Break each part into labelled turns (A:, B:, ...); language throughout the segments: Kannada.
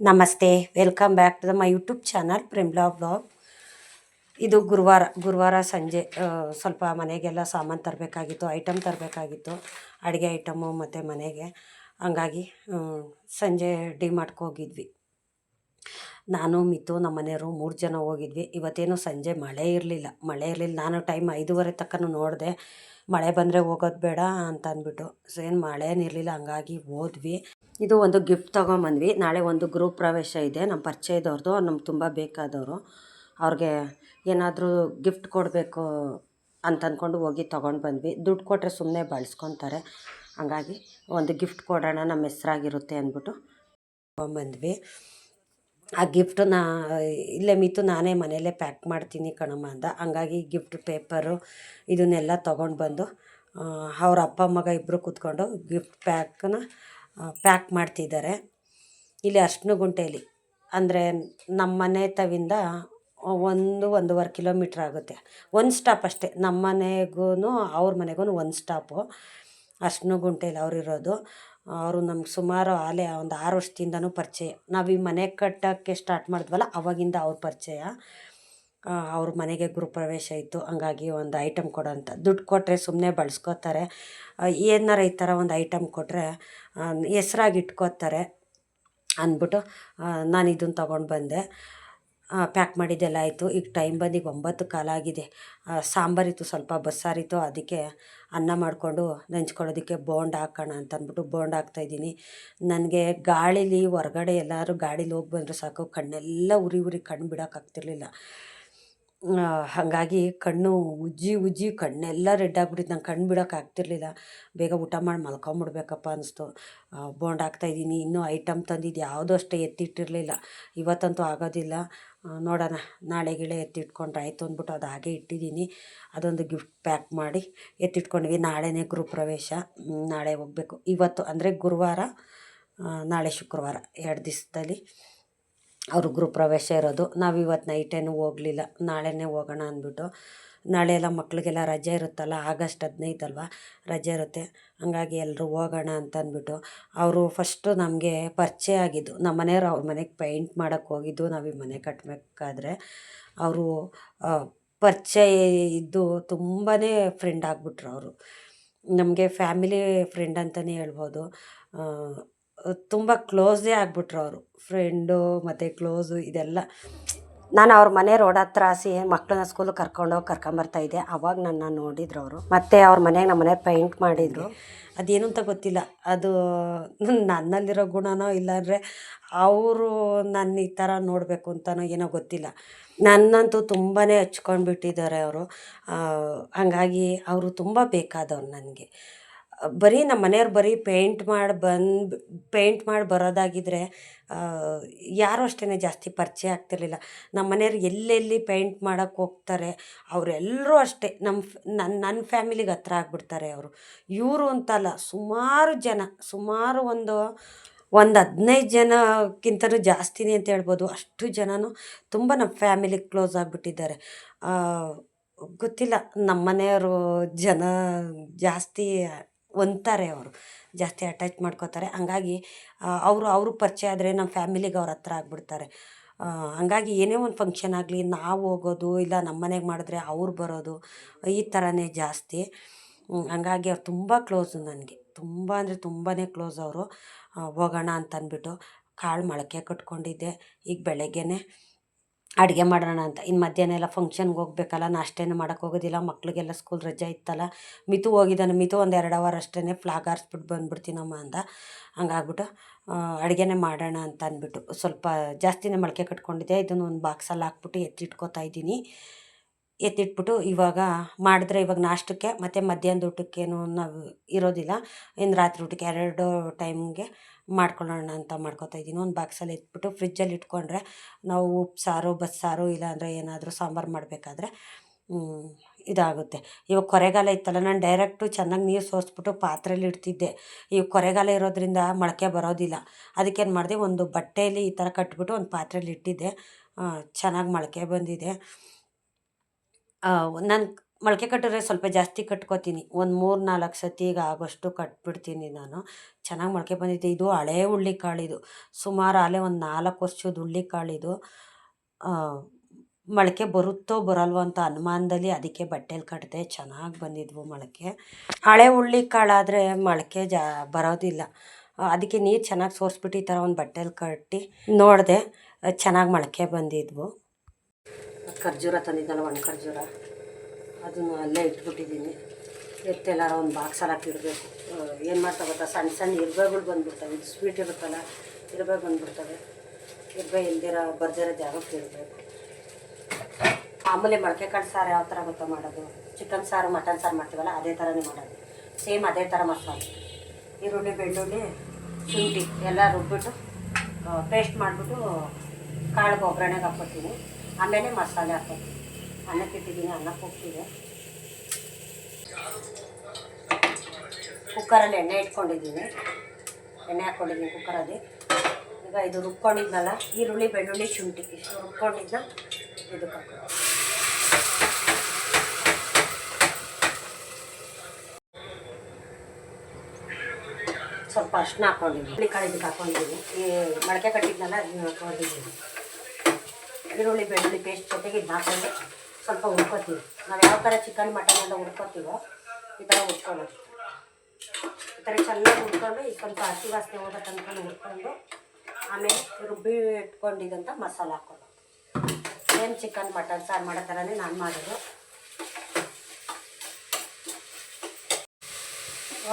A: ನಮಸ್ತೆ, welcome back to the my YouTube channel Premla blog ಇದು ಗುರುವಾರ ಗುರುವಾರ ಸಂಜೆ ಸ್ವಲ್ಪ ಮನೆಗೆಲ್ಲ ಸಾಮಾನು ತರಬೇಕಾಗಿತ್ತು, ಐಟಮ್ ತರಬೇಕಾಗಿತ್ತು, ಅಡುಗೆ ಐಟಮು ಮತ್ತು ಮನೆಗೆ. ಹಂಗಾಗಿ ಸಂಜೆ ಡಿ ಹೋಗಿದ್ವಿ. ನಾನು, ಮಿತು ನಮ್ಮ ಮನೆಯವರು ಮೂರು ಜನ ಹೋಗಿದ್ವಿ. ಇವತ್ತೇನು ಸಂಜೆ ಮಳೆ ಇರಲಿಲ್ಲ. ಮಳೆ ಇರಲಿಲ್ಲ. ನಾನು ಟೈಮ್ ಐದೂವರೆ ತಕನು ನೋಡಿದೆ, ಮಳೆ ಬಂದರೆ ಹೋಗೋದು ಬೇಡ ಅಂತ ಅಂದ್ಬಿಟ್ಟು ಸೊ, ಏನು ಮಳೆನಿರಲಿಲ್ಲ ಹಂಗಾಗಿ ಹೋದ್ವಿ. ಇದು ಒಂದು ಗಿಫ್ಟ್ ತೊಗೊಂಬಂದ್ವಿ. ನಾಳೆ ಒಂದು ಗ್ರೂಪ್ ಪ್ರವೇಶ ಇದೆ. ನಮ್ಮ ಪರಿಚಯದವ್ರದ್ದು ನಮ್ಗೆ ತುಂಬ ಬೇಕಾದವರು. ಅವ್ರಿಗೆ ಏನಾದರೂ ಗಿಫ್ಟ್ ಕೊಡಬೇಕು ಅಂತ ಅಂದ್ಕೊಂಡು ಹೋಗಿ ತೊಗೊಂಡು ಬಂದ್ವಿ ದುಡ್ಡು ಕೊಟ್ಟರೆ ಸುಮ್ಮನೆ ಬಳಸ್ಕೊತಾರೆ. ಹಂಗಾಗಿ ಒಂದು ಗಿಫ್ಟ್ ಕೊಡೋಣ ನಮ್ಮ ಹೆಸ್ರಾಗಿರುತ್ತೆ ಅಂದ್ಬಿಟ್ಟು ತೊಗೊಂಬಂದ್ವಿ. ಆ ಗಿಫ್ಟನ್ನ ಇಲ್ಲೇ ಮಿತು ನಾನೇ ಮನೆಯಲ್ಲೇ ಪ್ಯಾಕ್ ಮಾಡ್ತೀನಿ ಕಣಮ್ಮ ಅಂದ. ಹಂಗಾಗಿ ಗಿಫ್ಟ್ ಪೇಪರು ಇದನ್ನೆಲ್ಲ ತೊಗೊಂಡು ಬಂದು ಅವ್ರ ಅಪ್ಪ ಮಗ ಇಬ್ಬರು ಕೂತ್ಕೊಂಡು ಗಿಫ್ಟ್ ಪ್ಯಾಕನ್ನ ಪ್ಯಾಕ್ ಮಾಡ್ತಿದ್ದಾರೆ. ಇಲ್ಲಿ ಅರ್ಶಿನ ಗುಂಟೆಯಲ್ಲಿ ಅಂದರೆ ನಮ್ಮ ಮನೆ ತವಿಂದ ಒಂದು, ಒಂದೂವರೆ ಕಿಲೋಮೀಟ್ರ್ ಆಗುತ್ತೆ. ಒಂದು ಸ್ಟಾಪ್ ಅಷ್ಟೇ ನಮ್ಮ ಮನೆಗೂ ಅವ್ರ ಮನೆಗೂ ಒಂದು ಸ್ಟಾಪು ಅರ್ಶಿನ ಗುಂಟೆಯಲ್ಲಿ ಅವರಿರೋದು ಅವರು ನಮ್ಗೆ ಸುಮಾರು ಆಲೆ, ಒಂದು ಆರು ವರ್ಷದಿಂದನೂ ಪರಿಚಯ. ನಾವು ಈ ಮನೆ ಕಟ್ಟೋಕ್ಕೆ ಸ್ಟಾರ್ಟ್ ಮಾಡಿದ್ವಲ್ಲ, ಅವಾಗಿಂದ ಅವ್ರ ಪರಿಚಯ. ಅವ್ರ ಮನೆಗೆ ಗೃಹಪ್ರವೇಶ ಇತ್ತು. ಹಂಗಾಗಿ ಒಂದು ಐಟಮ್ ಕೊಡೋಂಥ ದುಡ್ಡು ಕೊಟ್ಟರೆ ಸುಮ್ಮನೆ ಬಳಸ್ಕೋತಾರೆ. ಏನಾರ ಈ ಥರ ಒಂದು ಐಟಮ್ ಕೊಟ್ಟರೆ ಹೆಸ್ರಾಗಿ ಇಟ್ಕೋತಾರೆ ಅಂದ್ಬಿಟ್ಟು ನಾನು ಇದನ್ನು ತೊಗೊಂಡು ಬಂದೆ. ಪ್ಯಾಕ್ ಮಾಡಿದ್ದೆಲ್ಲ ಆಯಿತು. ಈಗ ಟೈಮ್ ಬಂದು ಈಗ ಒಂಬತ್ತು ಕಾಲ ಆಗಿದೆ. ಸಾಂಬಾರಿತ್ತು ಸ್ವಲ್ಪ, ಬಸ್ಸಾರಿತ್ತು. ಅದಕ್ಕೆ ಅನ್ನ ಮಾಡಿಕೊಂಡು ನೆಂಚ್ಕೊಳ್ಳೋದಕ್ಕೆ ಬೋಂಡ್ ಹಾಕೋಣ ಅಂತ ಅಂದ್ಬಿಟ್ಟು ಬೋಂಡ್ ಹಾಕ್ತಾಯಿದ್ದೀನಿ ನನಗೆ ಗಾಳೀಲಿ ಹೊರಗಡೆ ಎಲ್ಲರೂ ಗಾಡೀಲಿ ಹೋಗಿ ಬಂದರೆ ಸಾಕು. ಕಣ್ಣೆಲ್ಲ ಉರಿ ಉರಿ ಕಣ್ಣು ಬಿಡೋಕ್ಕಾಗ್ತಿರ್ಲಿಲ್ಲ ಹಾಗಾಗಿ ಕಣ್ಣು ಉಜ್ಜಿ ಉಜ್ಜಿ ಕಣ್ಣೆಲ್ಲ ರೆಡ್ ಆಗ್ಬಿಟ್ಟಿದ್ದು ನಂಗೆ ಕಣ್ಣು ಬಿಡೋಕೆ ಆಗ್ತಿರ್ಲಿಲ್ಲ. ಬೇಗ ಊಟ ಮಾಡಿ ಮಲ್ಕೊಂಬಿಡ್ಬೇಕಪ್ಪ ಅನಿಸ್ತು. ಬೋಂಡ್ ಹಾಕ್ತಾಯಿದ್ದೀನಿ ಇನ್ನೂ ಐಟಮ್ ತಂದಿದ್ದು ಯಾವುದೂ ಅಷ್ಟೇ ಎತ್ತಿಟ್ಟಿರಲಿಲ್ಲ. ಇವತ್ತಂತೂ ಆಗೋದಿಲ್ಲ. ನೋಡೋಣ. ನಾಳೆ ಗಿಳೆ ಎತ್ತಿಟ್ಕೊಂಡ್ರೆ ಆಯಿತು ಅಂದ್ಬಿಟ್ಟು ಅದು ಹಾಗೆ ಇಟ್ಟಿದ್ದೀನಿ. ಅದೊಂದು ಗಿಫ್ಟ್ ಪ್ಯಾಕ್ ಮಾಡಿ ಎತ್ತಿಟ್ಕೊಂಡ್ವಿ. ನಾಳೆನೇ ಗೃಹಪ್ರವೇಶ. ನಾಳೆ ಹೋಗಬೇಕು. ಇವತ್ತು ಅಂದರೆ ಗುರುವಾರ ನಾಳೆ ಶುಕ್ರವಾರ, ಎರಡು ದಿವಸದಲ್ಲಿ. ಅವರು ಗೃಹಪ್ರವೇಶ ಇರೋದು. ನಾವು ಇವತ್ತು ನೈಟೇನು ಹೋಗಲಿಲ್ಲ. ನಾಳೆನೇ ಹೋಗೋಣ ಅಂದ್ಬಿಟ್ಟು. ನಾಳೆ ಎಲ್ಲ ಮಕ್ಕಳಿಗೆಲ್ಲ ರಜೆ ಇರುತ್ತಲ್ಲ, ಆಗಸ್ಟ್ ಹದಿನೈದಲ್ವ ರಜೆ ಇರುತ್ತೆ. ಹಂಗಾಗಿ ಎಲ್ಲರೂ ಹೋಗೋಣ ಅಂತ ಅಂದ್ಬಿಟ್ಟು ಅವರು ಫಸ್ಟು ನಮಗೆ ಪರಿಚಯ ಆಗಿದ್ದು. ನಮ್ಮ ಮನೆಯವ್ರು ಅವ್ರ ಮನೆಗೆ ಪೇಂಟ್ ಮಾಡೋಕ್ಕೆ ಹೋಗಿದ್ದು. ನಾವು ಈ ಮನೆ ಕಟ್ಟಬೇಕಾದ್ರೆ ಅವರು ಪರಿಚಯ ಇದ್ದು ತುಂಬಾ ಫ್ರೆಂಡ್ ಆಗಿಬಿಟ್ರು ಅವರು. ನಮಗೆ ಫ್ಯಾಮಿಲಿ ಫ್ರೆಂಡ್ ಅಂತಲೇ ಹೇಳ್ಬೋದು. ತುಂಬ ಕ್ಲೋಸೇ ಆಗಿಬಿಟ್ರು ಅವರು. ಫ್ರೆಂಡು ಮತ್ತು ಕ್ಲೋಸು ಇದೆಲ್ಲ. ನಾನು ಅವ್ರ ಮನೆ ರೋಡ್ ಹತ್ರ ಆಸಿ ಮಕ್ಕಳನ್ನ ಸ್ಕೂಲಿಗೆ ಕರ್ಕೊಂಡೋಗಿ ಕರ್ಕೊಂಬರ್ತಾ ಇದ್ದೆ. ಅವಾಗ ನನ್ನ ನೋಡಿದ್ರು ಅವರು. ಮತ್ತು ಅವ್ರ ಮನೆಗೆ ನಮ್ಮ ಮನೆ ಪೇಂಟ್ ಮಾಡಿದರು. ಅದೇನು ಅಂತ ಗೊತ್ತಿಲ್ಲ. ಅದು ನನ್ನಲ್ಲಿರೋ ಗುಣನೋ ಇಲ್ಲಾಂದರೆ ಅವರು ನನ್ನ ಈ ಥರ ನೋಡಬೇಕು ಅಂತನೋ ಏನೋ ಗೊತ್ತಿಲ್ಲ. ನನ್ನಂತೂ ತುಂಬಾ ಹಚ್ಕೊಂಡ್ಬಿಟ್ಟಿದ್ದಾರೆ ಅವರು. ಹಾಗಾಗಿ ಅವರು ತುಂಬ ಬೇಕಾದವ್ರು ನನಗೆ. ಬರೀ ನಮ್ಮ ಮನೆಯವ್ರು ಬರೀ ಪೇಂಟ್ ಮಾಡಿ ಬಂದು ಪೇಂಟ್ ಮಾಡಿ ಬರೋದಾಗಿದ್ದರೆ ಯಾರೂ ಅಷ್ಟೇ ಜಾಸ್ತಿ ಪರಿಚಯ ಆಗ್ತಿರಲಿಲ್ಲ. ನಮ್ಮ ಮನೆಯವ್ರು ಎಲ್ಲೆಲ್ಲಿ ಪೇಂಟ್ ಮಾಡೋಕ್ಕೆ ಹೋಗ್ತಾರೆ ಅವರೆಲ್ಲರೂ ಅಷ್ಟೇ. ನಮ್ಮ ನನ್ನ ನನ್ನ ಫ್ಯಾಮಿಲಿಗೆ ಹತ್ರ ಆಗಿಬಿಡ್ತಾರೆ ಅವರು. ಇವರು ಅಂತಲ್ಲ, ಸುಮಾರು ಜನ, ಸುಮಾರು ಒಂದು ಒಂದು ಹದಿನೈದು ಜನಕ್ಕಿಂತಲೂ ಜಾಸ್ತಿನೇ ಅಂತ ಹೇಳ್ಬೋದು. ಅಷ್ಟು ಜನನೂ ತುಂಬ ನಮ್ಮ ಫ್ಯಾಮಿಲಿ ಕ್ಲೋಸ್ ಆಗಿಬಿಟ್ಟಿದ್ದಾರೆ. ಗೊತ್ತಿಲ್ಲ, ನಮ್ಮ ಮನೆಯವರು ಜನ ಜಾಸ್ತಿ ಒಂತಾರೆ ಅವರು. ಜಾಸ್ತಿ ಅಟ್ಯಾಚ್ ಮಾಡ್ಕೋತಾರೆ. ಹಂಗಾಗಿ ಅವರು ಅವರು ಪರಿಚಯ ಆದರೆ ನಮ್ಮ ಫ್ಯಾಮಿಲಿಗೆ ಅವ್ರ ಹತ್ರ ಆಗಿಬಿಡ್ತಾರೆ. ಹಂಗಾಗಿ ಏನೇ ಒಂದು ಫಂಕ್ಷನ್ ಆಗಲಿ, ನಾವು ಹೋಗೋದು ಇಲ್ಲ ನಮ್ಮ ಮನೆಗೆ ಮಾಡಿದ್ರೆ ಅವ್ರು ಬರೋದು, ಈ ಥರನೇ ಜಾಸ್ತಿ. ಹಂಗಾಗಿ ಅವ್ರು ತುಂಬ ಕ್ಲೋಸು ನನಗೆ. ತುಂಬ ಅಂದರೆ ತುಂಬಾ ಕ್ಲೋಸ್ ಅವರು. ಹೋಗೋಣ ಅಂತ ಅಂದ್ಬಿಟ್ಟು ಕಾಳು ಮೊಳಕೆ ಕಟ್ಕೊಂಡಿದ್ದೆ. ಈಗ ಬೆಳಗ್ಗೆನೆ ಅಡುಗೆ ಮಾಡೋಣ ಅಂತ. ಇನ್ನು ಮಧ್ಯಾಹ್ನ ಎಲ್ಲ ಫಂಕ್ಷನ್ಗೆ ಹೋಗ್ಬೇಕಲ್ಲ, ನಾಷ್ಟೇನು ಮಾಡೋಕ್ಕೆ ಹೋಗೋದಿಲ್ಲ, ಮಕ್ಳಿಗೆಲ್ಲ ಸ್ಕೂಲ್ ರಜೆ ಇತ್ತಲ್ಲ. ಮಿತು ಹೋಗಿದ್ದಾನೆ, ಮಿತು ಒಂದು ಎರಡು ಅವರ್ ಅಷ್ಟೇ ಫ್ಲಾಗ್ ಹಾರಿಸ್ಬಿಟ್ಟು ಬಂದ್ಬಿಡ್ತೀನಮ್ಮ ಅಂದ. ಹಂಗಾಗ್ಬಿಟ್ಟು ಅಡುಗೆನೇ ಮಾಡೋಣ ಅಂತ ಅಂದ್ಬಿಟ್ಟು. ಸ್ವಲ್ಪ ಜಾಸ್ತಿನೇ ಮೊಳಕೆ ಕಟ್ಕೊಂಡಿದ್ದೆ. ಇದನ್ನು ಒಂದು ಬಾಕ್ಸಲ್ಲಿ ಹಾಕ್ಬಿಟ್ಟು ಎತ್ತಿಟ್ಕೋತಾ ಇದ್ದೀನಿ. ಎತ್ತಿಟ್ಬಿಟ್ಟು ಇವಾಗ ಮಾಡಿದ್ರೆ ಇವಾಗ ನಾಷ್ಟಕ್ಕೆ, ಮತ್ತು ಮಧ್ಯಾಹ್ನದ ಊಟಕ್ಕೇನು ನಾವು ಇರೋದಿಲ್ಲ. ಇನ್ನು ರಾತ್ರಿ ಊಟಕ್ಕೆ ಎರಡು ಟೈಮ್ಗೆ ಮಾಡ್ಕೊಳ್ಳೋಣ ಅಂತ ಮಾಡ್ಕೊತಾ ಇದ್ದೀನಿ. ಒಂದು ಬಾಕ್ಸಲ್ಲಿ ಇಟ್ಬಿಟ್ಟು ಫ್ರಿಜ್ಜಲ್ಲಿ ಇಟ್ಕೊಂಡ್ರೆ ನಾವು ಉಪ್ಪು ಸಾರು ಬಸ್ಸಾರು ಇಲ್ಲಾಂದರೆ ಏನಾದರೂ ಸಾಂಬಾರು ಮಾಡಬೇಕಾದ್ರೆ ಇದಾಗುತ್ತೆ. ಇವಾಗ ಕೊರೆಗಾಲ ಇತ್ತಲ್ಲ, ನಾನು ಡೈರೆಕ್ಟು ಚೆನ್ನಾಗಿ ನೀರು ಸೋಸ್ಬಿಟ್ಟು ಪಾತ್ರೆಯಲ್ಲಿ ಇಡ್ತಿದ್ದೆ. ಈಗ ಕೊರೆಗಾಲ ಇರೋದ್ರಿಂದ ಮೊಳಕೆ ಬರೋದಿಲ್ಲ. ಅದಕ್ಕೇನು ಮಾಡಿದೆ, ಒಂದು ಬಟ್ಟೆಯಲ್ಲಿ ಈ ಥರ ಕಟ್ಬಿಟ್ಟು ಒಂದು ಪಾತ್ರೆಯಲ್ಲಿ ಇಟ್ಟಿದ್ದೆ. ಚೆನ್ನಾಗಿ ಮೊಳಕೆ ಬಂದಿದೆ. ನಾನು ಮೊಳಕೆ ಕಟ್ಟಿದ್ರೆ ಸ್ವಲ್ಪ ಜಾಸ್ತಿ ಕಟ್ಕೋತೀನಿ. ಒಂದು ಮೂರು ನಾಲ್ಕು ಸತಿ ಈಗ ಆಗೋಷ್ಟು ಕಟ್ಬಿಡ್ತೀನಿ ನಾನು. ಚೆನ್ನಾಗಿ ಮೊಳಕೆ ಬಂದಿದೆ. ಇದು ಹಳೇ ಹುಳ್ಳಿಕಾಳಿದು ಸುಮಾರು ಆಲೆ ಒಂದು ನಾಲ್ಕು ವರ್ಷದ ಹುಳ್ಳಿ ಕಾಳಿದು ಮೊಳಕೆ ಬರುತ್ತೋ ಬರಲ್ವೋ ಅಂತ ಅನುಮಾನದಲ್ಲಿ ಅದಕ್ಕೆ ಬಟ್ಟೆಲಿ ಕಟ್ಟಿದೆ ಚೆನ್ನಾಗಿ ಬಂದಿದ್ವು ಮೊಳಕೆ ಹಳೆ ಹುಳ್ಳಿ ಕಾಳಾದರೆ ಮೊಳಕೆ ಜಾ, ಬರೋದಿಲ್ಲ. ಅದಕ್ಕೆ ನೀರು ಚೆನ್ನಾಗಿ ಸೋರಿಸ್ಬಿಟ್ಟು ಈ ಥರ ಒಂದು ಬಟ್ಟೆಲಿ ಕಟ್ಟಿ ನೋಡಿದೆ, ಚೆನ್ನಾಗಿ ಮೊಳಕೆ ಬಂದಿದ್ವು. ಖರ್ಜೂರ ತಂದಿದ್ದಲ್ಲ ಒಣ ಖರ್ಜೂರ? ಅದನ್ನು ಅಲ್ಲೇ ಇಟ್ಬಿಟ್ಟಿದ್ದೀನಿ. ಎತ್ತೆಲ್ಲ ಒಂದು ಬಾಕ್ಸಲ್ಲಿ ಹಾಕಿಡಬೇಕು. ಏನು ಮಾಡ್ತಾ ಗೊತ್ತಾ? ಸಣ್ಣ ಸಣ್ಣ ಇರುವೆಗಳು ಬಂದುಬಿಡ್ತವೆ. ಇದು ಸ್ವೀಟ್ ಇರುತ್ತಲ್ಲ ಇರ್ವೆ ಬಂದುಬಿಡ್ತವೆ. ಇರ್ಬೆ ಇಲ್ದಿರೋ, ಬರ್ದಿರೋ ಜಾಗಕ್ಕೆ ಇಡಬೇಕು ಮಾಮೂಲಿ ಮೊಳಕೆ ಕಾಳು ಸಾರು ಯಾವ ಥರ ಗೊತ್ತಾ ಮಾಡೋದು? ಚಿಕನ್ ಸಾರು ಮಟನ್ ಸಾರು ಮಾಡ್ತೀವಲ್ಲ, ಅದೇ ಥರನೇ ಮಾಡೋದು. ಸೇಮ್ ಅದೇ ಥರ ಮಸಾಲೆ. ಈರುಳ್ಳಿ, ಬೆಳ್ಳುಳ್ಳಿ, ಶುಂಠಿ ಎಲ್ಲ ರುಬ್ಬಿಟ್ಟು ಪೇಸ್ಟ್ ಮಾಡಿಬಿಟ್ಟು, ಕಾಳು ಒಗ್ಗರಣೆಗೆ ಹಾಕ್ಕೊತೀನಿ ಆಮೇಲೆ ಮಸಾಲೆ ಹಾಕ್ಕೊತೀನಿ ಅನ್ನಕ್ಕೆ ಇಟ್ಟಿದ್ದೀನಿ ಅನ್ನಕ್ಕೆ ಹೋಗ್ತಿದೆ ಕುಕ್ಕರಲ್ಲಿ ಎಣ್ಣೆ ಇಟ್ಕೊಂಡಿದ್ದೀನಿ. ಎಣ್ಣೆ ಹಾಕ್ಕೊಂಡಿದ್ದೀನಿ ಕುಕ್ಕರಲ್ಲಿ. ಈಗ ಇದು ರುಬ್ಕೊಂಡಿದ್ನಲ್ಲ, ಈರುಳ್ಳಿ, ಬೆಳ್ಳುಳ್ಳಿ, ಶುಂಠಿ, ಇಷ್ಟು ರುಬ್ಕೊಂಡಿದ್ನ ಇದಕ್ಕೆ ಹಾಕ್ತೀನಿ ಸ್ವಲ್ಪ ಅರ್ಶಿನ ಹಾಕ್ಕೊಂಡಿದ್ದೀನಿ ಹುಳಿ ಕಾಳು ಇದಕ್ಕೆ ಹಾಕ್ಕೊಂಡಿದ್ದೀನಿ ಈ ಮೊಳಕೆ ಕಟ್ಟಿದ್ನಲ್ಲ, ಇದನ್ನ ಹಾಕ್ಕೊಂಡಿದ್ದೀನಿ ಈರುಳ್ಳಿ, ಬೆಳ್ಳುಳ್ಳಿ ಪೇಸ್ಟ್ ಜೊತೆಗೆ ಇದನ್ನ ಹಾಕೊಂಡು ಸ್ವಲ್ಪ ಹುರ್ಕೋತೀವಿ ನಾವು ಯಾವ ಥರ ಚಿಕನ್ ಮಟನ್ ಎಲ್ಲ ಹುರ್ಕೋತೀವೋ ಈ ಥರ ಹುರ್ಕೊಳ್ಳೋದು ಈ ಥರ ಚೆನ್ನಾಗಿ ಉಟ್ಕೊಂಡು ಈ ಸ್ವಲ್ಪ ಹಸಿ ವಾಸನೆ ಹೋಗೋ ತನಕ ಉರ್ಕೊಂಡು ಆಮೇಲೆ ರುಬ್ಬಿ ಇಟ್ಕೊಂಡಿದ್ದಂಥ ಮಸಾಲೆ ಹಾಕೋದು. ಸೇಮ್ ಚಿಕನ್ ಮಟನ್ ಸಾರು ಮಾಡೋ ಥರನೇ ನಾನು ಮಾಡೋದು.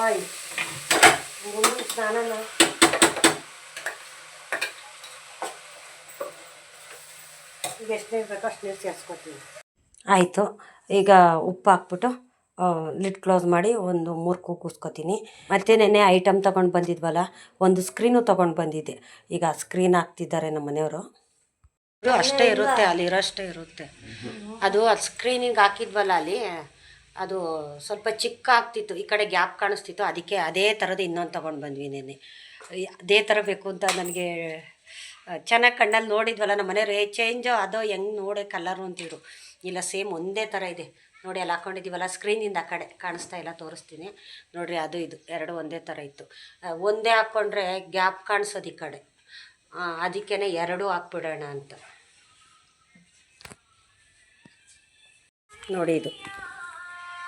A: ಓಯ್, ಗುಂಡು ಸ್ನಾನನ? ಈಗ ಎಷ್ಟು ನೀರು ಬೇಕೋ ಅಷ್ಟು ನೀರು ಸೇರಿಸ್ಕೊತೀನಿ ಆಯಿತು. ಈಗ ಉಪ್ಪು ಹಾಕ್ಬಿಟ್ಟು ಲಿಡ್ ಕ್ಲೋಸ್ ಮಾಡಿ ಒಂದು ಮೂರು ಕೂಸ್ಕೊತೀನಿ. ಮತ್ತು ನೆನ್ನೆ ಐಟಮ್ ತೊಗೊಂಡು ಬಂದಿದ್ವಲ್ಲ, ಒಂದು ಸ್ಕ್ರೀನು ತೊಗೊಂಡು ಬಂದಿದ್ದೆ. ಈಗ ಸ್ಕ್ರೀನ್ ಹಾಕ್ತಿದ್ದಾರೆ ನಮ್ಮ ಮನೆಯವರು. ಇದು ಅಷ್ಟೇ ಇರುತ್ತೆ ಅಲ್ಲಿರೋ ಅಷ್ಟೇ ಇರುತ್ತೆ. ಅದು ಅದು ಸ್ಕ್ರೀನಿಗೆ ಹಾಕಿದ್ವಲ್ಲ ಅಲ್ಲಿ, ಅದು ಸ್ವಲ್ಪ ಚಿಕ್ಕ ಆಗ್ತಿತ್ತು, ಈ ಕಡೆ ಗ್ಯಾಪ್ ಕಾಣಿಸ್ತಿತ್ತು, ಅದಕ್ಕೆ ಅದೇ ಥರದ ಇನ್ನೊಂದು ತೊಗೊಂಡು ಬಂದ್ವಿ ನೆನ್ನೆ. ಅದೇ ಥರ ಬೇಕು ಅಂತ ನನಗೆ ಚೆನ್ನಾಗಿ ಕಣ್ಣಲ್ಲಿ ನೋಡಿದ್ವಲ್ಲ, ನಮ್ಮ ಮನೆಯವ್ರು ಚೇಂಜು ಅದು ಹೆಂಗೆ ನೋಡೋ ಕಲರು ಅಂತಿದ್ರು. ಇಲ್ಲ ಸೇಮ್ ಒಂದೇ ಥರ ಇದೆ. ನೋಡಿ ಅಲ್ಲಿ ಹಾಕ್ಕೊಂಡಿದ್ದೀವಲ್ಲ ಸ್ಕ್ರೀನಿಂದ ಆ ಕಡೆ ಕಾಣಿಸ್ತಾ ಇಲ್ಲ ತೋರಿಸ್ತೀನಿ. ನೋಡಿರಿ ಅದು ಇದು ಎರಡು ಒಂದೇ ಥರ ಇತ್ತು. ಒಂದೇ ಹಾಕ್ಕೊಂಡ್ರೆ ಗ್ಯಾಪ್ ಕಾಣಿಸೋದು ಈ ಕಡೆ. ಅದಕ್ಕೇ ಎರಡೂ ಹಾಕ್ಬಿಡೋಣ ಅಂತ. ನೋಡಿ ಇದು.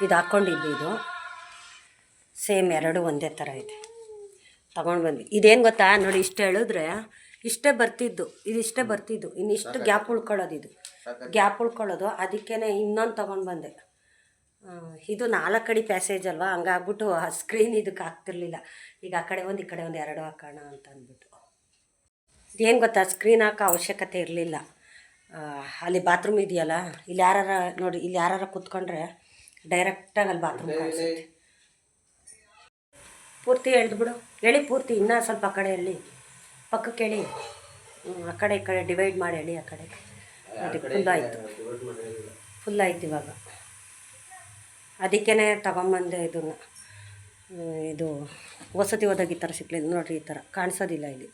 A: ಇದು ಹಾಕ್ಕೊಂಡಿದ್ದು ಇದು. ಸೇಮ್ ಎರಡು ಒಂದೇ ಥರ ಇದೆ. ತಗೊಂಡು ಬಂದ್ವಿ. ಇದೇನು ಗೊತ್ತಾ? ನೋಡಿ ಇಷ್ಟು ಹೇಳಿದ್ರೆ ಇಷ್ಟೇ ಬರ್ತಿದ್ದು. ಇದು ಇಷ್ಟೇ ಬರ್ತಿದ್ದು. ಇನ್ನಿಷ್ಟು ಗ್ಯಾಪ್ ಉಳ್ಕೊಳ್ಳೋದು ಇದು. ಗ್ಯಾಪ್ ಉಳ್ಕೊಳ್ಳೋದು. ಅದಕ್ಕೇ ಇನ್ನೊಂದು ತೊಗೊಂಡು ಬಂದೆ. ಇದು ನಾಲ್ಕು ಕಡೆ ಪ್ಯಾಸೇಜ್ ಅಲ್ವಾ? ಹಂಗಾಗ್ಬಿಟ್ಟು ಆ ಸ್ಕ್ರೀನ್ ಇದಕ್ಕೆ ಆಗ್ತಿರ್ಲಿಲ್ಲ ಈಗ ಆ ಕಡೆ ಒಂದು ಈ ಕಡೆ ಒಂದು ಎರಡು ಹಾಕೋಣ ಅಂತ ಅಂದ್ಬಿಟ್ಟು. ಏನು ಗೊತ್ತಾ? ಸ್ಕ್ರೀನ್ ಹಾಕೋ ಅವಶ್ಯಕತೆ ಇರಲಿಲ್ಲ. ಅಲ್ಲಿ ಬಾತ್ರೂಮ್ ಇದೆಯಲ್ಲ? ಇಲ್ಲಿ ಯಾರ ನೋಡಿ ಇಲ್ಲಿ ಯಾರು ಕೂತ್ಕೊಂಡ್ರೆ ಡೈರೆಕ್ಟಾಗಿ ಅಲ್ಲಿ ಬಾತ್ರೂಮ್ ಕಾಣಿಸುತ್ತೆ. ಪೂರ್ತಿ ಎಳ್ದು ಬಿಡು. ಎಳಿ ಪೂರ್ತಿ ಇನ್ನೂ ಸ್ವಲ್ಪ ಆ ಕಡೆ ಹೇಳಿ ಪಕ್ಕಕ್ಕೆ ಹೇಳಿ ಆ ಕಡೆ ಈ ಕಡೆ ಡಿವೈಡ್ ಮಾಡಿ ಹೇಳಿ ಆ ಕಡೆ. ನೋಡಿ ಫುಲ್ ಆಯಿತು. ಫುಲ್ ಆಯ್ತು ಇವಾಗ. ಅದಕ್ಕೇ ತಗೊಂಬಂದೆ ಇದನ್ನು. ಇದು ವಸತಿ ಹೋದಾಗ ಈ ಥರ ಸಿಕ್ಲಿಲ್ಲ ನೋಡಿರಿ ಈ ಥರ ಕಾಣಿಸೋದಿಲ್ಲ ಇಲ್ಲಿ.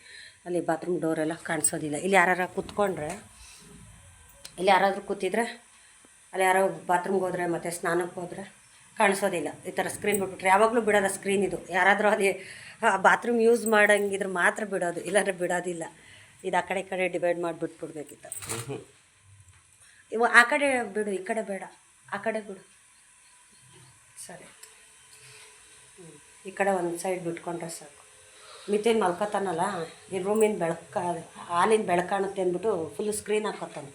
A: ಅಲ್ಲಿ ಬಾತ್ರೂಮ್ ಡೋರೆಲ್ಲ ಕಾಣಿಸೋದಿಲ್ಲ. ಇಲ್ಲಿ ಯಾರು ಕೂತ್ಕೊಂಡ್ರೆ ಇಲ್ಲಿ ಯಾರಾದರೂ ಕೂತಿದ್ರೆ ಅಲ್ಲಿ ಯಾರೋ ಬಾತ್ರೂಮ್ಗೆ ಹೋದ್ರೆ ಮತ್ತು ಸ್ನಾನಕ್ಕೆ ಹೋದರೆ ಕಾಣಿಸೋದಿಲ್ಲ. ಈ ಥರ ಸ್ಕ್ರೀನ್ ಬಿಟ್ಬಿಟ್ರೆ. ಯಾವಾಗಲೂ ಬಿಡೋಲ್ಲ ಸ್ಕ್ರೀನ್ ಇದು. ಯಾರಾದರೂ ಅಲ್ಲಿ ಬಾತ್ರೂಮ್ ಯೂಸ್ ಮಾಡೋಂಗಿದ್ರೆ ಮಾತ್ರ ಬಿಡೋದು. ಇಲ್ಲಾಂದ್ರೆ ಬಿಡೋದಿಲ್ಲ. ಇದು ಆ ಕಡೆ ಈ ಕಡೆ ಡಿವೈಡ್ ಮಾಡಿ ಬಿಟ್ಬಿಡ್ಬೇಕಿತ್ತು ಇವ ಆ ಕಡೆ ಬಿಡು ಈ ಕಡೆ ಬೇಡ. ಆ ಕಡೆ ಬಿಡು. ಸರಿ. ಈ ಕಡೆ ಒಂದು ಸೈಡ್ ಬಿಟ್ಕೊಂಡ್ರೆ ಸಾಕು. ಮಿತೇನು ಮಲ್ಕೋತಾನಲ್ಲ ಈ ರೂಮಿನ ಬೆಳಕ ಹಾಲಿನ ಬೆಳಕಾಣುತ್ತೆ ಅಂದ್ಬಿಟ್ಟು ಫುಲ್ ಸ್ಕ್ರೀನ್ ಹಾಕೋತಾನೆ.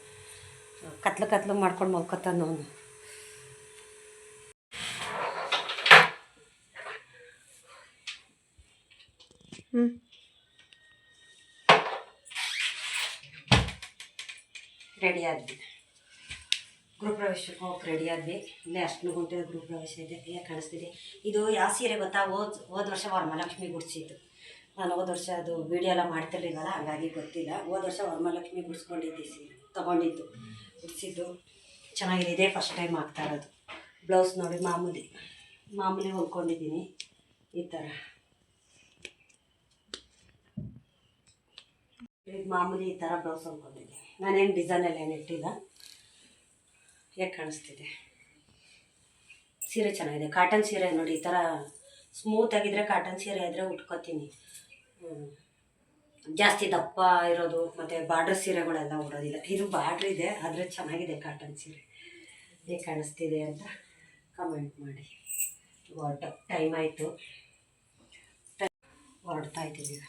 A: ಕತ್ಲು ಕತ್ಲು ಮಾಡ್ಕೊಂಡು ಮಲ್ಕೋತಾನ ಅವನು. ರೆಡಿ ಆದ್ವಿ. ಗೃಹ ಹೋಗಿ ರೆಡಿ ಆದ್ವಿ. ಇಲ್ಲೇ ಅಷ್ಟು ಗುಂಟೆ ಗೃಹಪ್ರವೇಶ ಇದೆ. ಹೇಗೆ ಕಾಣಿಸ್ತಿದೆ. ಇದು ಯಾವ ಸೀರೆ ಗೊತ್ತಾ? ಹೋದ ಹೋದ ವರ್ಷ ವರಮಹಾಲಕ್ಷ್ಮಿ ಗುಡಿಸಿದ್ದು ನಾನು ಹೋದ ವರ್ಷ ಅದು ವಿಡಿಯೋ ಎಲ್ಲ ಮಾಡ್ತಿರ್ಲಿಲ್ಲ ಹಾಗಾಗಿ ಗೊತ್ತಿಲ್ಲ. ಹೋದ ವರ್ಷ ವರಮಹಾಲಕ್ಷ್ಮಿ ಗುಡಿಸ್ಕೊಂಡಿದ್ದೆ ಸೀರೆ. ತೊಗೊಂಡಿದ್ದು. ಗುಡಿಸಿದ್ದು. ಚೆನ್ನಾಗಿದೆ. ಫಸ್ಟ್ ಟೈಮ್ ಆಗ್ತಾ ಇರೋದು. ಬ್ಲೌಸ್ ನೋಡಿ, ಮಾಮೂಲಿ. ಮಾಮೂಲಿ ಹೊಲ್ಕೊಂಡಿದ್ದೀನಿ. ಈ ಥರ ಮಾಮೂಲಿ ಈ ಥರ ಬ್ಲೌಸ್ ಹೊಲ್ಕೊಂಡಿದ್ದೀನಿ. ನಾನೇನು ಡಿಸೈನಲ್ಲಿ ಏನು ಇಟ್ಟಿಲ್ಲ. ಹೇಗೆ ಕಾಣಿಸ್ತಿದೆ. ಸೀರೆ ಚೆನ್ನಾಗಿದೆ. ಕಾಟನ್ ಸೀರೆ ನೋಡಿ, ಈ ಥರ ಸ್ಮೂತ್ ಆಗಿದ್ರೆ ಕಾಟನ್ ಸೀರೆ ಇದ್ರೆ ಉಟ್ಕೋತೀನಿ. ಜಾಸ್ತಿ ದಪ್ಪ ಇರೋದು, ಮತ್ತು ಬಾರ್ಡ್ರ್ ಸೀರೆಗಳೆಲ್ಲ ಉಡೋದಿಲ್ಲ. ಇದು ಬಾರ್ಡ್ರ್ ಇದೆ, ಆದರೆ ಚೆನ್ನಾಗಿದೆ ಕಾಟನ್ ಸೀರೆ. ಹೇಗೆ ಕಾಣಿಸ್ತಿದೆ ಅಂತ ಕಮೆಂಟ್ ಮಾಡಿ. ಹೊರಟ ಟೈಮ್ ಆಯಿತು? ಹೊರಡ್ತಾ ಇದ್ದೀವಿ ಈಗ.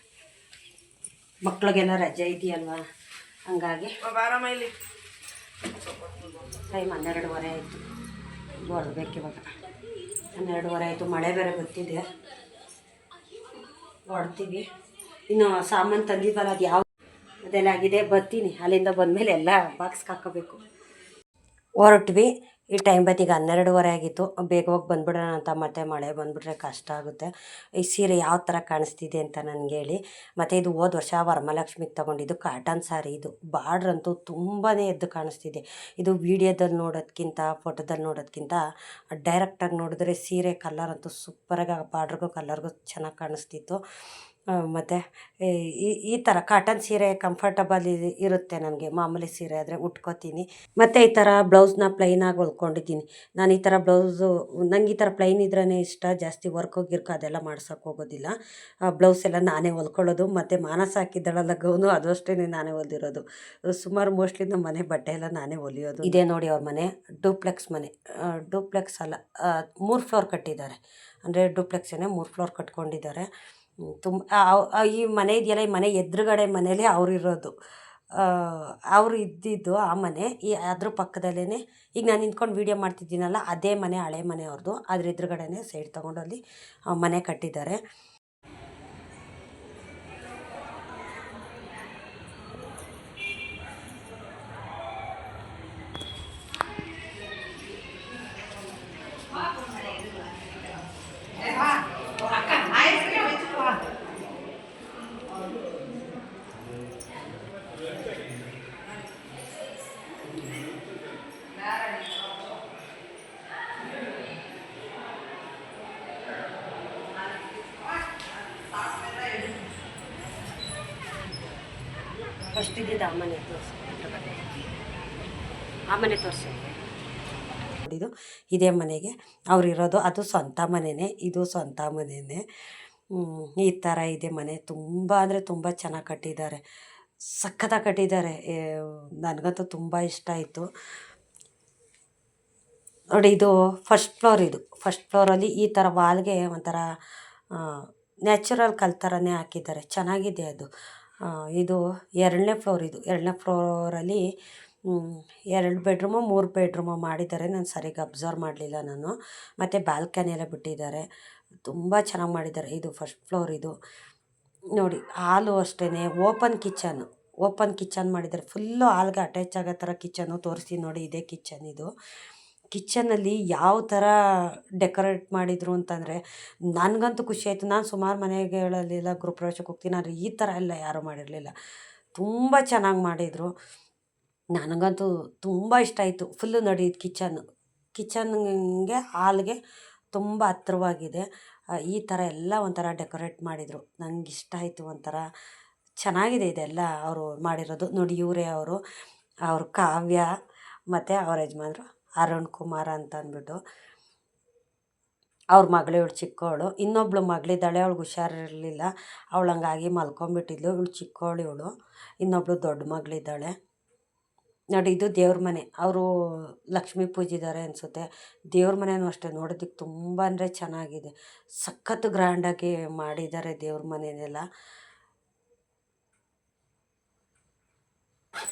A: ಮಕ್ಳಿಗೆಲ್ಲ ರಜೆ ಇದೆಯಲ್ವಾ? ಹಂಗಾಗಿ ಟೈಮ್ ಹನ್ನೆರಡುವರೆ ಆಯಿತು. ಹೊರಡ್ಬೇಕು ಇವಾಗ ಹನ್ನೆರಡುವರೆ ಆಯಿತು. ಮಳೆ ಬೇರೆ ಬರ್ತಿದೆ ಹೊಡ್ತೀವಿ ಇನ್ನು ಸಾಮಾನು ತಂದಿದ್ವಲ್ಲ ಅದು ಯಾವ ಅದೆಲ್ಲ ಆಗಿದೆ. ಬರ್ತೀನಿ. ಅಲ್ಲಿಂದ ಬಂದಮೇಲೆ ಎಲ್ಲ ಬಾಕ್ಸ್ಗೆ ಹಾಕೋಬೇಕು. ಹೊರಟ್ವಿ. ಈ ಟೈಮ್ ಬತ್ತಿಗೆ ಹನ್ನೆರಡುವರೆ ಆಗಿತ್ತು. ಬೇಗ ಹೋಗಿ ಬಂದ್ಬಿಡೋಣ ಅಂತ ಮತ್ತೆ ಮಳೆ ಬಂದುಬಿಟ್ರೆ ಕಷ್ಟ ಆಗುತ್ತೆ. ಈ ಸೀರೆ ಯಾವ ಥರ ಕಾಣಿಸ್ತಿದೆ ಅಂತ ನನಗೆ ಹೇಳಿ. ಮತ್ತು ಇದು ಹೋದ ವರ್ಷ ವರಮಹಾಲಕ್ಷ್ಮಿಗೆ ತೊಗೊಂಡಿದ್ದು ಕಾಟನ್ ಸಾರಿ ಇದು. ಬಾರ್ಡ್ರ್ ಅಂತೂ ತುಂಬಾ ಎದ್ದು ಕಾಣಿಸ್ತಿದೆ. ಇದು ವೀಡಿಯೋದಲ್ಲಿ ನೋಡೋದಕ್ಕಿಂತ ಫೋಟೋದಲ್ಲಿ ನೋಡೋದಕ್ಕಿಂತ ಡೈರೆಕ್ಟಾಗಿ ನೋಡಿದ್ರೆ ಸೀರೆ ಕಲರ್ ಅಂತೂ ಸೂಪರಾಗಿ ಬಾರ್ಡ್ರಿಗೂ ಕಲರ್ಗೂ ಚೆನ್ನಾಗಿ ಕಾಣಿಸ್ತಿತ್ತು. ಮತ್ತು ಈ ಈ ಥರ ಕಾಟನ್ ಸೀರೆ ಕಂಫರ್ಟಬಲ್ ಇರುತ್ತೆ ನನಗೆ ಮಾಮೂಲಿ ಸೀರೆ ಆದರೆ ಉಟ್ಕೋತೀನಿ. ಮತ್ತು ಈ ಥರ ಬ್ಲೌಸ್ನ ಪ್ಲೈನಾಗಿ ಹೊಲ್ಕೊಂಡಿದ್ದೀನಿ. ನಾನು ಈ ಥರ ಬ್ಲೌಸು ನಂಗೆ ಈ ಥರ ಪ್ಲೈನ್ ಇದ್ರೇ ಇಷ್ಟ. ಜಾಸ್ತಿ ವರ್ಕು ಗಿರ್ಕು ಅದೆಲ್ಲ ಮಾಡ್ಸೋಕೆ ಹೋಗೋದಿಲ್ಲ. ಬ್ಲೌಸ್ ಎಲ್ಲ ನಾನೇ ಹೊಲ್ಕೊಳ್ಳೋದು. ಮತ್ತು ಮಾನಸ ಹಾಕಿದ್ದಳಲ್ಲ ಗೌನು, ಅದು ಅಷ್ಟೇ ನಾನೇ ಹೊಲ್ದಿರೋದು. ಸುಮಾರು ಮೋಸ್ಟ್ಲಿ ನಮ್ಮ ಮನೆ ಬಟ್ಟೆ ಎಲ್ಲ ನಾನೇ ಹೊಲಿಯೋದು. ಇದೇ ನೋಡಿ ಅವ್ರ ಮನೆ. ಡೂಪ್ಲೆಕ್ಸ್ ಮನೆ. ಡೂಪ್ಲೆಕ್ಸ್ ಅಲ್ಲ ಮೂರು ಫ್ಲೋರ್ ಕಟ್ಟಿದ್ದಾರೆ. ಅಂದರೆ ಡೂಪ್ಲೆಕ್ಸೇನೆ ಮೂರು ಫ್ಲೋರ್ ಕಟ್ಕೊಂಡಿದ್ದಾರೆ. ತುಂಬ ಈ ಮನೆ ಇದೆಯಲ್ಲ, ಈ ಮನೆ ಎದುರುಗಡೆ ಮನೇಲಿ ಅವ್ರು ಇರೋದು. ಅವರು ಇದ್ದಿದ್ದು ಆ ಮನೆ, ಈ ಅದ್ರ ಪಕ್ಕದಲ್ಲೇ ಈಗ ನಾನು ನಿಂತ್ಕೊಂಡು ವೀಡಿಯೋ ಮಾಡ್ತಿದ್ದೀನಲ್ಲ, ಅದೇ ಮನೆ ಹಳೆ ಮನೆ ಅವ್ರದ್ದು ಅದ್ರ ಎದುರುಗಡೆನೇ ಸೈಡ್ ತೊಗೊಂಡು ಅಲ್ಲಿ ಮನೆ ಕಟ್ಟಿದ್ದಾರೆ. ಫಸ್ಟ್ ಇದ್ದಿದ್ದು ಆ ಮನೆ ತೋರಿಸಿ. ಆ ಮನೆ ತೋರಿಸಿ. ನೋಡಿದ್ದು ಇದೇ ಮನೆಗೆ. ಅವ್ರು ಇರೋದು ಅದು ಸ್ವಂತ ಮನೆಯೇ ಇದು ಸ್ವಂತ ಮನೆಯೇ ಈ ಥರ ಇದೆ ಮನೆ. ತುಂಬ ಅಂದರೆ ತುಂಬ ಚೆನ್ನಾಗಿ ಕಟ್ಟಿದ್ದಾರೆ. ಸಖತ್ತಾಗಿ ಕಟ್ಟಿದ್ದಾರೆ. ನನಗಂತೂ ತುಂಬ ಇಷ್ಟ ಆಯಿತು. ನೋಡಿ, ಇದು ಫಸ್ಟ್ ಫ್ಲೋರ್ ಇದು. ಫಸ್ಟ್ ಫ್ಲೋರಲ್ಲಿ ಈ ಥರ ವಾಲ್ಗೆ ಒಂಥರ ನ್ಯಾಚುರಲ್ ಕಲ್ ಥರನೇ ಹಾಕಿದ್ದಾರೆ. ಚೆನ್ನಾಗಿದೆ ಅದು. ಇದು ಎರಡನೇ ಫ್ಲೋರ್ ಇದು. ಎರಡನೇ ಫ್ಲೋರಲ್ಲಿ ಎರಡು ಬೆಡ್ರೂಮು ಮೂರು ಬೆಡ್ರೂಮು ಮಾಡಿದ್ದಾರೆ. ನಾನು ಸರಿಯಾಗಿ ಅಬ್ಸರ್ವ್ ಮಾಡಲಿಲ್ಲ ನಾನು. ಮತ್ತು ಬಾಲ್ಕನಿ ಎಲ್ಲ ಬಿಟ್ಟಿದ್ದಾರೆ. ತುಂಬ ಚೆನ್ನಾಗಿ ಮಾಡಿದ್ದಾರೆ ಇದು ಫಸ್ಟ್ ಫ್ಲೋರ್ ಇದು. ನೋಡಿ, ಹಾಲು ಅಷ್ಟೇ ಓಪನ್ ಕಿಚನ್ ಓಪನ್ ಕಿಚನ್ ಮಾಡಿದ್ದಾರೆ. ಫುಲ್ಲು ಹಾಲ್ಗೆ ಅಟ್ಯಾಚ್ ಆಗೋ ಥರ ಕಿಚನ್ನು ತೋರಿಸ್ತೀನಿ ನೋಡಿ, ಇದೇ ಕಿಚನ್ ಇದು. ಕಿಚನಲ್ಲಿ ಯಾವ ಥರ ಡೆಕೋರೇಟ್ ಮಾಡಿದರು ಅಂತಂದರೆ, ನನಗಂತೂ ಖುಷಿ ಆಯಿತು. ನಾನು ಸುಮಾರು ಮನೆಗಳಲ್ಲೆಲ್ಲ ಗೃಹಪ್ರವೇಶಕ್ಕೆ ಹೋಗ್ತೀನಿ. ಆದರೆ ಈ ಥರ ಎಲ್ಲ ಯಾರೂ ಮಾಡಿರಲಿಲ್ಲ. ತುಂಬ ಚೆನ್ನಾಗಿ ಮಾಡಿದರು. ನನಗಂತೂ ತುಂಬ ಇಷ್ಟ ಆಯಿತು. ಫುಲ್ಲು ನೋಡಿ ಕಿಚನ್. ಕಿಚನ್ಗೆ, ಹಾಲ್ಗೆ ತುಂಬ ಹತ್ರವಾಗಿದೆ ಈ ಥರ ಎಲ್ಲ ಒಂಥರ ಡೆಕೋರೇಟ್ ಮಾಡಿದರು. ನನಗೆ ಇಷ್ಟ ಆಯಿತು ಒಂಥರ. ಚೆನ್ನಾಗಿದೆ ಇದೆಲ್ಲ ಅವರು ಮಾಡಿರೋದು. ನೋಡಿ ಇವರೇ ಅವರು. ಅವ್ರ ಕಾವ್ಯ ಮತ್ತು ಅವ್ರ ಯಜಮಾನ್ರು. ಅರುಣ್ ಕುಮಾರ್ ಅಂತ ಅಂದ್ಬಿಟ್ಟು ಅವ್ರ ಮಗಳು ಇವಳು ಚಿಕ್ಕವಳು ಇನ್ನೊಬ್ಳು ಮಗಳಿದ್ದಾಳೆ, ಅವಳಿಗೆ ಹುಷಾರಿರಲಿಲ್ಲ. ಅವಳು ಹಂಗಾಗಿ ಮಲ್ಕೊಂಬಿಟ್ಟಿದ್ಲು. ಇವಳು ಚಿಕ್ಕವಳು ಇವಳು. ಇನ್ನೊಬ್ಳು ದೊಡ್ಡ ಮಗಳಿದ್ದಾಳೆ. ನೋಡಿ, ಇದು ದೇವ್ರ ಮನೆ. ಅವರು ಲಕ್ಷ್ಮೀ ಪೂಜಿದ್ದಾರೆ ಅನಿಸುತ್ತೆ. ದೇವ್ರ ಮನೆಯೂ ಅಷ್ಟೇ. ನೋಡೋದಕ್ಕೆ ತುಂಬ ಅಂದರೆ ಚೆನ್ನಾಗಿದೆ. ಸಖತ್ತು ಗ್ರ್ಯಾಂಡಾಗಿ ಮಾಡಿದ್ದಾರೆ ದೇವ್ರ ಮನೆಯನ್ನೆಲ್ಲ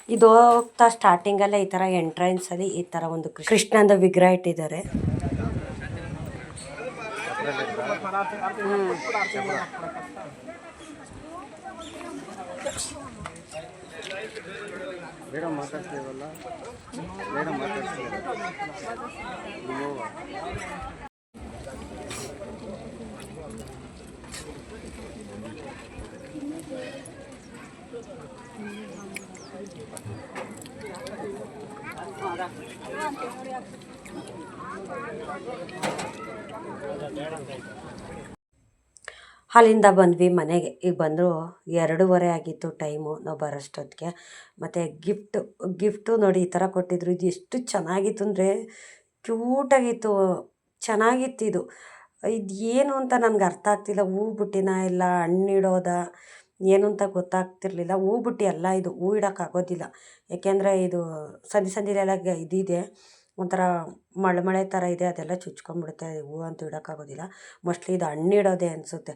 A: ಇದು ಹೋಗ್ತಾ ಸ್ಟಾರ್ಟಿಂಗಲ್ಲೇ ಈ ತರ ಎಂಟ್ರೆನ್ಸ್ ಅಲ್ಲಿ ಈ ತರ ಒಂದು ಕೃಷ್ಣಂದ ವಿಗ್ರಹ ಇಟ್ಟಿದ್ದಾರೆ.
B: ಮಾತಾಡ್ತೀವಲ್ಲ
A: ಅಲ್ಲಿಂದ ಬಂದ್ವಿ ಮನೆಗೆ. ಈಗ ಬಂದರು ಎರಡೂವರೆ ಆಗಿತ್ತು ಟೈಮು ನಾವು ಬರೋಷ್ಟೊತ್ತಿಗೆ. ಮತ್ತು ಗಿಫ್ಟು ಗಿಫ್ಟು ನೋಡಿ ಈ ಥರ ಕೊಟ್ಟಿದ್ರು. ಇದು ಎಷ್ಟು ಚೆನ್ನಾಗಿತ್ತು ಅಂದರೆ ಕ್ಯೂಟಾಗಿತ್ತು, ಚೆನ್ನಾಗಿತ್ತು ಇದು. ಇದು ಏನು ಅಂತ ನನಗೆ ಅರ್ಥ ಆಗ್ತಿಲ್ಲ. ಹೂ ಬುಟ್ಟಿನ ಇಲ್ಲ ಹಣ್ಣಿಡೋದ ಏನು ಅಂತ ಗೊತ್ತಾಗ್ತಿರಲಿಲ್ಲ. ಹೂ ಬುಟ್ಟಿ ಅಲ್ಲ, ಇದು ಹೂ ಇಡೋಕ್ಕಾಗೋದಿಲ್ಲ. ಏಕೆಂದರೆ ಇದು ಸಂದಿ ಸಂದಿಲೆಲ್ಲ ಗ ಇದಿದೆ. ಒಂಥರ ಮಳೆ ಮಳೆ ಥರ ಇದೆ, ಅದೆಲ್ಲ ಚುಚ್ಕೊಂಡ್ಬಿಡುತ್ತೆ ಹೂ ಅಂತೂ ಇಡೋಕ್ಕಾಗೋದಿಲ್ಲ. ಮೋಸ್ಟ್ಲಿ ಇದು ಹಣ್ಣಿಡೋದೇ ಅನಿಸುತ್ತೆ.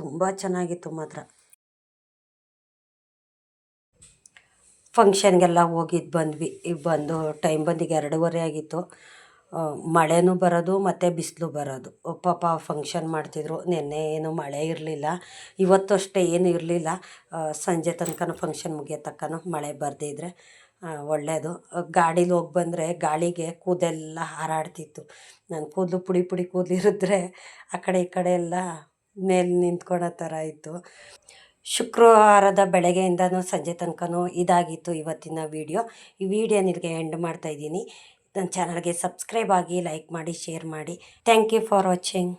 A: ತುಂಬ ಚೆನ್ನಾಗಿತ್ತು ಮಾತ್ರ. ಫಂಕ್ಷನ್ಗೆಲ್ಲ ಹೋಗಿದ್ದು ಬಂದ್ವಿ. ಬಂದು ಟೈಮ್ ಬಂದಿಗೆ ಎರಡೂವರೆ ಆಗಿತ್ತು. ಆ, ಮಳೆನೂ ಬರೋದು ಮತ್ತು ಬಿಸಿಲು ಬರೋದು. ಪಾಪ ಫಂಕ್ಷನ್ ಮಾಡ್ತಿದ್ರು. ನಿನ್ನೆ ಏನು ಮಳೆ ಇರಲಿಲ್ಲ. ಇವತ್ತು ಅಷ್ಟೇ ಏನು ಇರಲಿಲ್ಲ. ಸಂಜೆ ತನಕ ಫಂಕ್ಷನ್ ಮುಗಿಯೋ ತನಕನೂ ಮಳೆ ಬರದೇ ಒಳ್ಳೆಯದು ಗಾಡೀಲಿ ಹೋಗಿ ಬಂದರೆ ಗಾಳಿಗೆ ಕೂದಲೆಲ್ಲ ಹಾರಾಡ್ತಿತ್ತು. ನನ್ನ ಕೂದಲು ಪುಡಿ ಪುಡಿ ಕೂದಲಿರಿದ್ರೆ ಆ ಕಡೆ ಈ ಕಡೆ ಎಲ್ಲ ಮೇಲೆ ನಿಂತ್ಕೊಳ್ಳೋ ಥರ ಇತ್ತು. ಶುಕ್ರವಾರದ ಬೆಳಗ್ಗೆಯಿಂದನೂ ಸಂಜೆ ತನಕನೂ ಇದಾಗಿತ್ತು ಇವತ್ತಿನ ವೀಡಿಯೋ ಈ ವಿಡಿಯೋ ನಿಮಗೆ ಎಂಡ್ ಮಾಡ್ತಾಯಿದ್ದೀನಿ ನನ್ನ ಚಾನಲ್ಗೆ ಸಬ್ಸ್ಕ್ರೈಬ್ ಆಗಿ ಲೈಕ್ ಮಾಡಿ ಶೇರ್ ಮಾಡಿ. Thank you for watching